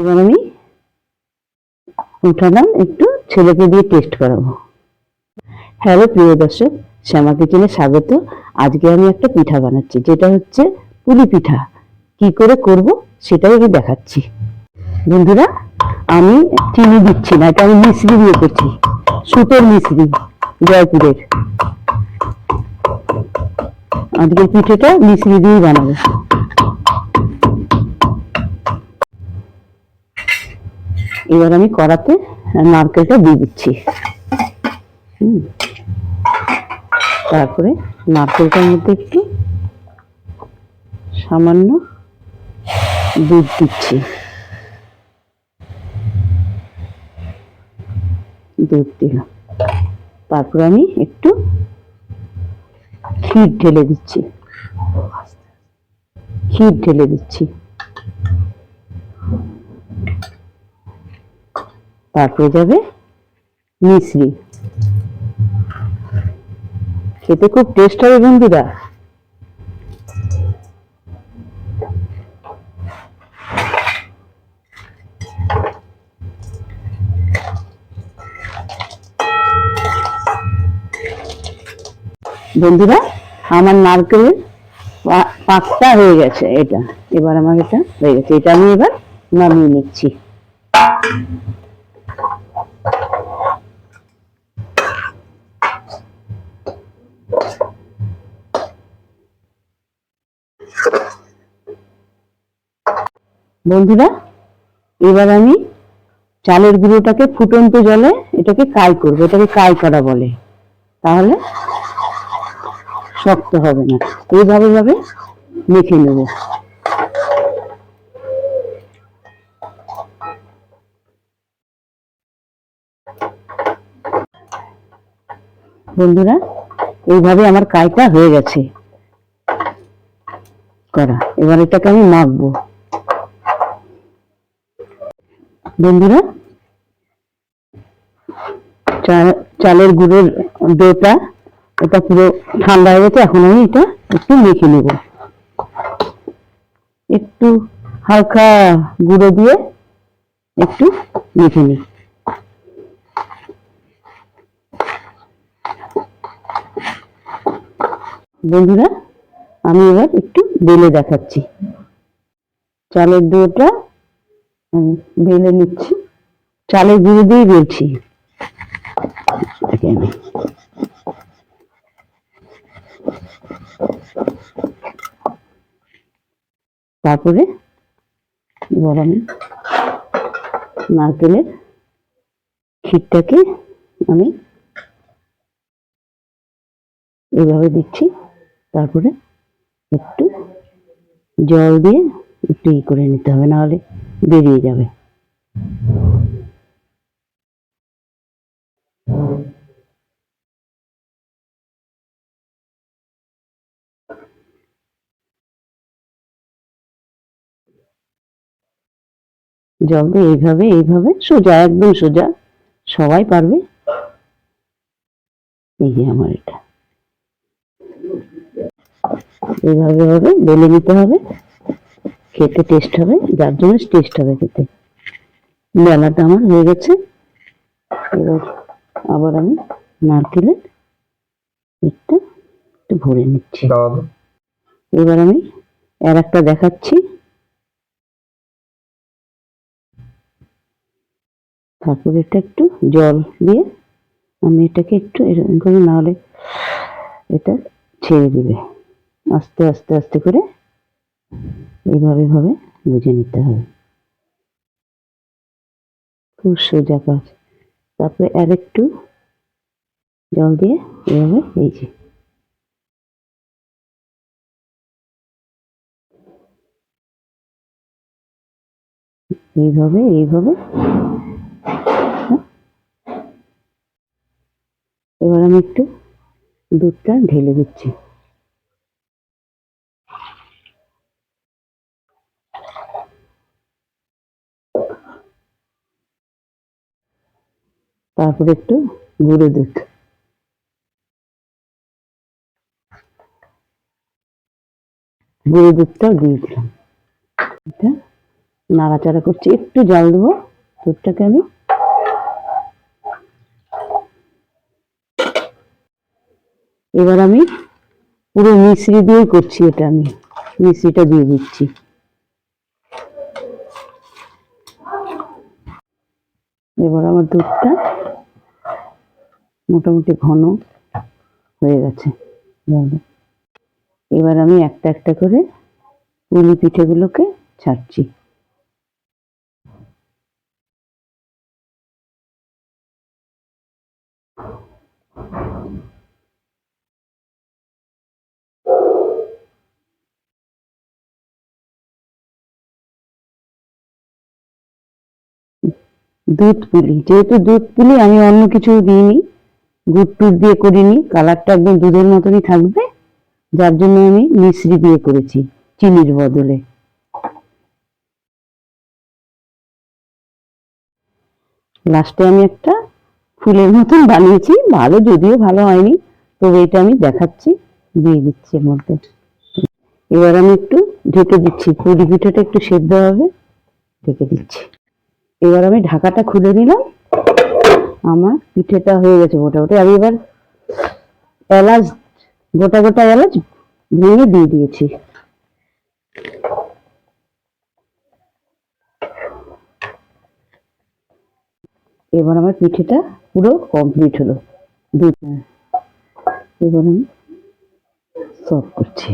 এবার আমি উঠালাম, একটু ছেলেকে দিয়ে টেস্ট করাবো। হ্যালো প্রিয় দর্শক শ্যামা কিচেনে স্বাগত। আজকে আমি একটা পিঠা বানাচ্ছি, যেটা হচ্ছে পুলি পিঠা। কি করে করব সেটাই আমি দেখাচ্ছি। বন্ধুরা, আমি চিনি দিচ্ছি না, এটা আমি মিশ্রি দিয়ে করছি সুতোর মিশ্রি, জয়পুরের। আজকের পিঠেটা মিশ্রি দিয়েই বানাবো। এবার আমি কড়াতে নারকেলটা দিয়ে দিচ্ছি। তারপরে নারকেলটার মধ্যে একটু সামান্য দুধ দিচ্ছি। দুধ দিলাম। তারপর আমি একটু ক্ষীর ঢেলে দিচ্ছি। ক্ষীর ঢেলে দিচ্ছি। তারপরে যাবে মিশ্রি খেতে খুব টেস্ট হবে বন্ধুরা। বন্ধুরা, আমার নারকেলের পাকটা হয়ে গেছে এটা। এবার আমার এটা হয়ে গেছে। এটা আমি এবার নামিয়ে নিচ্ছি। বন্ধুরা, এবার আমি চালের গুঁড়োটাকে ফুটন্ত জলে এটাকে কাই করব, এটাকে কাই করা বলে। তাহলে শক্ত হবে না। এইভাবে ভাবে মেখে নেব। বন্ধুরা, এইভাবে আমার কাইটা হয়ে গেছে। করা, এবার এটাকে আমি মাখবো। বন্ধুরা চালের গুঁড়োর ডোটা এটা পুরো ঠান্ডা হয়ে গেছে, এখন আমি এটা একটু মেখে নেব। একটু হালকা গুঁড়ো দিয়ে একটু মেখে নিই। বন্ধুরা, আমি এবার একটু বেলে দেখাচ্ছি। চালের ডোটা বেলে নিচ্ছি। চালের গুঁড়ো দিয়ে বেলছি। তারপরে আমি নারকেলের ক্ষীরটাকে আমি এইভাবে দিচ্ছি। তারপরে একটু জল দিয়ে একটু ই করে নিতে হবে, নাহলে বেরিয়ে যাবে। জল এইভাবে এইভাবে, সোজা, একদম সোজা। সবাই পারবে? এই যে আমার এটা। এইভাবে হবে, বেলে নিতে হবে। খেতে টেস্ট হবে যার জন্য টেস্ট হবে খেতে। বেলাটা আমার হয়ে গেছে এবার আবার আমি নারকেলের একটা একটু ভরে নিচ্ছি। এবার আমি আর একটা দেখাচ্ছি। তারপর এটা একটু জল দিয়ে আমি এটাকে একটু এরকম করে নাহলে এটা ছেড়ে দিবে। আস্তে আস্তে আস্তে করে এইভাবে ভাবে বুঝে নিতে হবে। খুব সোজা কাজ। তারপরে আর একটু জল দিয়ে এভাবে এই যে। এইভাবে এইভাবে। এবার আমি একটু দুধটা ঢেলে দিচ্ছি। তারপরে একটু গুঁড়ো দুধ। গুঁড়ো দুধটাও দিয়ে দিলাম। এটা নাড়াচাড়া করছি, একটু জল দেবো দুধটাকে আমি। এবার আমি পুরো মিশ্রি দিয়েই করছি এটা আমি, মিশ্রিটা দিয়ে দিচ্ছি। এবার আমার দুধটা মোটামুটি ঘন হয়ে গেছে। এবার আমি একটা একটা করে পুলি পিঠেগুলোকে ছাড়ছি। দুধ পুলি যেহেতু দুধ পুলি আমি অন্য কিছু দিইনি গুড় টুট দিয়ে করিনি কালারটা একদম দুধের মতনই থাকবে, যার জন্য আমি মিশ্রি দিয়ে করেছি, চিনির বদলে। লাস্টে আমি একটা ফুলের মতন বানিয়েছি, ভালো যদিও ভালো হয়নি, তবে এটা আমি দেখাচ্ছি, দিয়ে দিচ্ছি এর মধ্যে। এবার আমি একটু ঢেকে দিচ্ছি পুরি পিঠাটা একটু সেদ্ধ হবে, ঢেকে দিচ্ছি। এবার আমি ঢাকাটা খুলে নিলাম আমার পিঠেটা হয়ে গেছে মোটামুটি। আমি এবার এলাচ, গোটা গোটা এলাচ ভেঙে দিয়ে দিয়েছি। এবার আমার পিঠেটা পুরো কমপ্লিট হলো। এবার আমি সার্ভ করছি।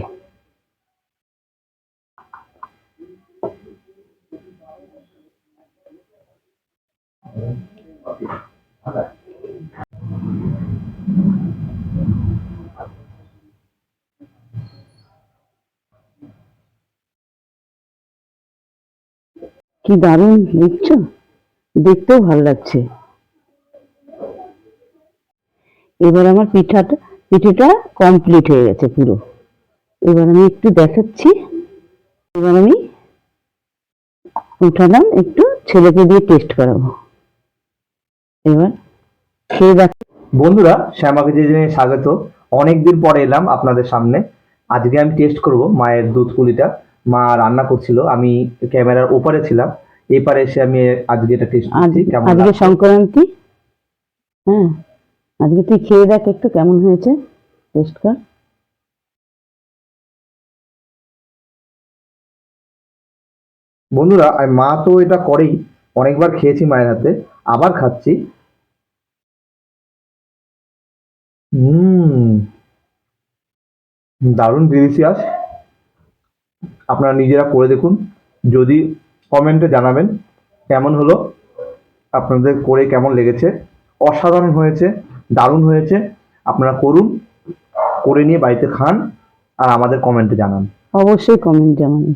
কি দারুণ দেখছ? দেখতেও ভালো লাগছে। এবার আমার পিঠাটা, পিঠেটা কমপ্লিট হয়ে গেছে পুরো। এবার আমি একটু দেখাচ্ছি। এবার আমি উঠালাম, একটু ছেলেকে দিয়ে টেস্ট করাবো। এবার খেয়ে দেখ বন্ধুরা শ্যামাকে যে স্বাগত অনেকদিন পরে এলাম আপনাদের সামনে। আজকে আমি টেস্ট করব মায়ের দুধ পুলিটা। মা রান্না করছিল আমি ক্যামেরার ওপারে ছিলাম। এপারে এসে আমি আজকে এটা টেস্ট করছি কেমন আজকে সংক্রান্তি। হ্যাঁ আজকে তুই খেয়ে দেখ একটু কেমন হয়েছে। টেস্ট কর। বন্ধুরা মা তো এটা করেই। অনেকবার খেয়েছি মায়ের হাতে আবার খাচ্ছি। হুম। দারুণ ডিলিশিয়াস আপনারা নিজেরা করে দেখুন। যদি কমেন্টে জানাবেন কেমন হলো, আপনাদের করে কেমন লেগেছে। অসাধারণ হয়েছে, দারুণ হয়েছে। আপনারা করুন, করে নিয়ে বাড়িতে খান আর আমাদের কমেন্টে জানান। অবশ্যই কমেন্ট জানাবেন